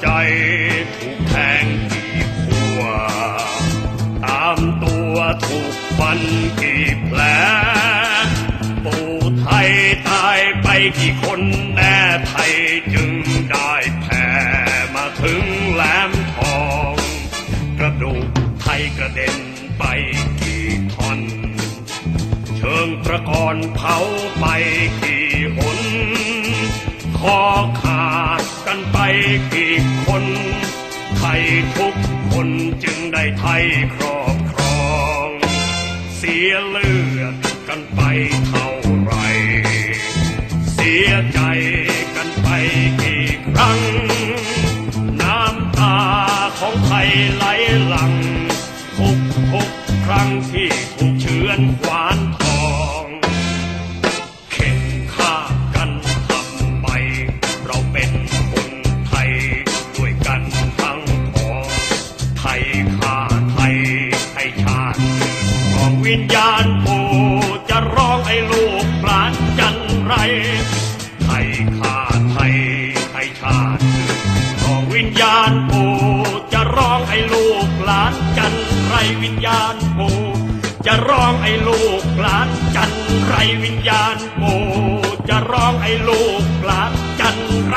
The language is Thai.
ใจถูกแทงกี่ขัว ตามตัวถูกฟันกี่แผล ปู่ไทยตายไปกี่คนแน่ไทยจึงได้แผ่มาถึงแหลมทอง กระดูกไทยกระเด็นไปกี่ท่อน เชิงประกรเผาไปกี่หนคอขาด กันไปกี่คน ไทยทุกคนจึงได้ไทยครอบครอง เสียเลือดกันไปเท่าไร เสียใจกันไปกี่ครั้ง น้ำตาของไทยไหลหลังทุกทุกครั้งที่ถูกเฉือนขวาน วิญญาณปู่จะร้องให้ลูกหลานจันไร ไทยฆ่าไทยให้ชาติของวิญญาณปู่จะร้องให้ลูกหลานจันไรวิญญาณปู่จะร้องให้ลูกหลานจันไรวิญญาณปู่จะร้องให้ลูกหลานจันไร